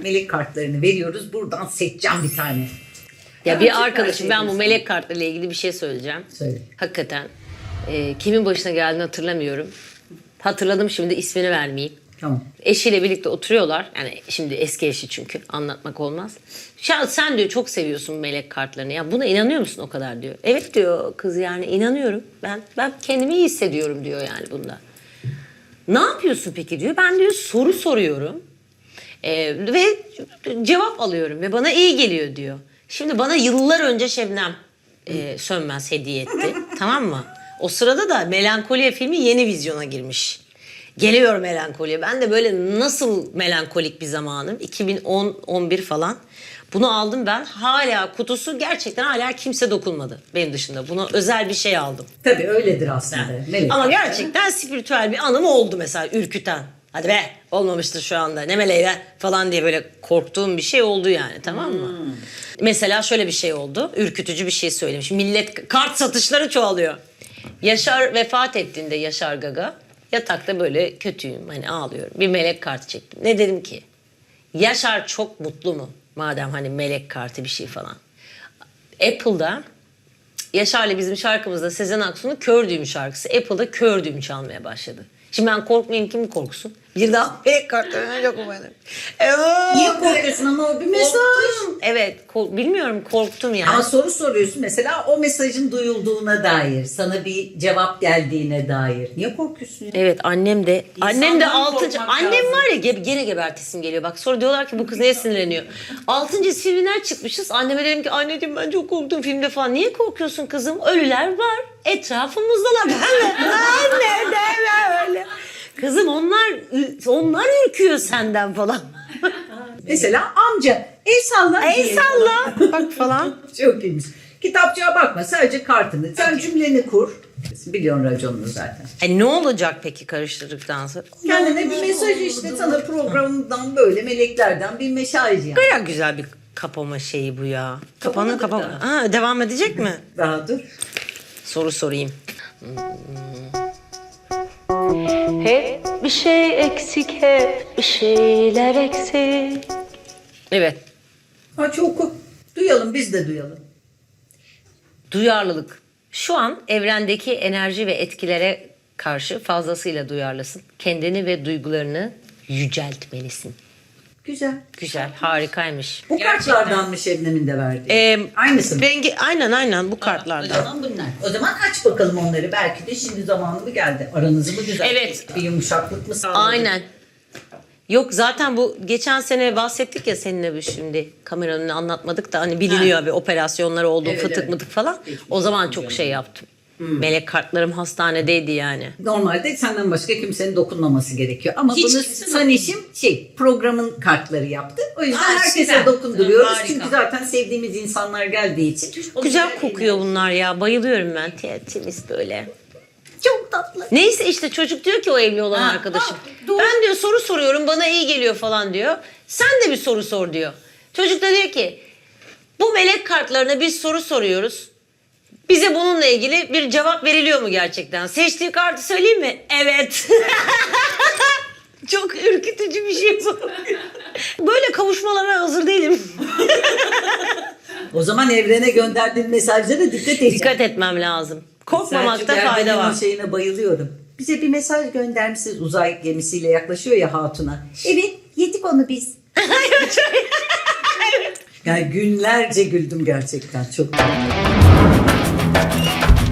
olarak melek kartlarını veriyoruz. Buradan seçeceğim bir tane. Ya Hemen bir arkadaşım ben bu melek kartlarıyla ilgili bir şey söyleyeceğim. Söyle. Hakikaten. e, kimin başına geldiğini hatırlamıyorum. Hatırladım şimdi ismini vermeyeyim. Tamam. Eşiyle birlikte oturuyorlar. Yani şimdi eski eşi çünkü anlatmak olmaz. Ya sen diyor çok seviyorsun melek kartlarını. Ya buna inanıyor musun o kadar diyor. Evet diyor kız yani inanıyorum. Ben ben kendimi iyi hissediyorum diyor yani bunda. Ne yapıyorsun peki diyor. Ben diyor soru soruyorum. Ee, ve cevap alıyorum ve bana iyi geliyor diyor. Şimdi bana yıllar önce Şebnem e, Sönmez hediye etti. tamam mı? O sırada da Melankoliye filmi yeni vizyona girmiş. Geliyor melankoliye. Ben de böyle nasıl melankolik bir zamanım. 2010-11 falan. Bunu aldım ben. Hala kutusu gerçekten hala kimse dokunmadı benim dışında. Buna özel bir şey aldım. Tabii öyledir aslında. Melek Ama gerçekten spiritüel bir anım oldu mesela ürküten. Hadi be olmamıştır şu anda ne meleği be falan diye böyle korktuğum bir şey oldu yani tamam mı? Hmm. Mesela şöyle bir şey oldu. Ürkütücü bir şey söylemiş. Millet kart satışları çoğalıyor. Yaşar vefat ettiğinde Yaşar Gaga yatakta böyle kötüyüm hani ağlıyorum. Bir melek kartı çektim. Ne dedim ki? Yaşar çok mutlu mu? Madem hani melek kartı bir şey falan. Apple'da Yaşar'la bizim şarkımızda Sezen Aksu'nun Kör Düğüm şarkısı. Apple'da Kör Düğüm çalmaya başladı. Şimdi ben korkmayayım kim korksun? Bir daha melek kartlarına çok umarım. Niye korkuyorsun ama o bir mesaj. Korktum. Evet kork- bilmiyorum korktum yani. Ama soru soruyorsun mesela o mesajın duyulduğuna dair, sana bir cevap geldiğine dair. Niye korkuyorsun ya? Evet annem de annem de altıncı annem lazım. var ya ge- gene gebertesim geliyor bak sonra diyorlar ki bu kız neye sinirleniyor altıncı filmler çıkmışız anneme dedim ki anneciğim ben çok korktum filmde falan niye korkuyorsun kızım ölüler var etrafımızdalar ben de anne öyle kızım onlar onlar ürküyor senden falan Mesela amca el salla. el diye. salla bak falan Çok iyiymiş. Kitapçığa bakma sadece kartını. Sen cümleni kur. Biliyorsun raconunu zaten. e, ne olacak peki karıştırdıktan sonra Kendine bir mesaj işte sana programdan böyle meleklerden bir mesaj yani. Baya güzel bir kapama şeyi bu ya. Kapamadık kapama. Ha, devam edecek mi? Daha dur. Soru sorayım. Hep bir şey eksik, hep bir şeyler eksik. Evet. Aç oku. Duyalım biz de duyalım. Duyarlılık. Şu an evrendeki enerji ve etkilere karşı fazlasıyla duyarlısın. Kendini ve duygularını yüceltmelisin. Güzel. Güzel, harikaymış. Bu kartlardan mı Şebnem'in de verdiği? Ee, Aynısı mı? Rengi, aynen aynen bu O kartlardan. zaman bunlar. O zaman aç bakalım onları. Belki de şimdi zamanı mı geldi? Aranızı mı düzelttik? Evet. Bir yumuşaklık mı sağladık? Aynen. Yok zaten bu geçen sene bahsettik ya seninle bir şimdi kameranın önüne anlatmadık da hani biliniyor bir operasyonları oldu Evet, fıtık evet. mıtık falan. O zaman çok şey yaptım. Melek kartlarım hastanedeydi yani. Normalde senden başka kimsenin dokunmaması gerekiyor. Ama Hiç bunu Sanişim şey programın kartları yaptı. O yüzden Aa, herkese süper. dokunduruyoruz. Harika. Çünkü zaten sevdiğimiz insanlar geldiği için. Güzel kokuyor bunlar ya. Bayılıyorum ben. Te- Temiz böyle. Çok tatlı. Neyse işte çocuk diyor ki o evli olan Ha, arkadaşım. ha, doğru. ben diyor soru soruyorum bana iyi geliyor falan diyor. Sen de bir soru sor diyor. Çocuk da diyor ki bu melek kartlarına biz soru soruyoruz. Bize bununla ilgili bir cevap veriliyor mu gerçekten? Seçtiği kartı söyleyeyim mi? Evet. Çok ürkütücü bir şey bu. Böyle kavuşmalara hazır değilim. O zaman evrene gönderdiğin mesajlara dikkat edeceğim. Dikkat etmem lazım. Korkmamakta Selçuk fayda Erden'in var. şeyine bayılıyorum. Bize bir mesaj göndermişsiniz uzay gemisiyle yaklaşıyor ya hatuna. Evet yedik onu biz. yani günlerce güldüm gerçekten çok. Thank you.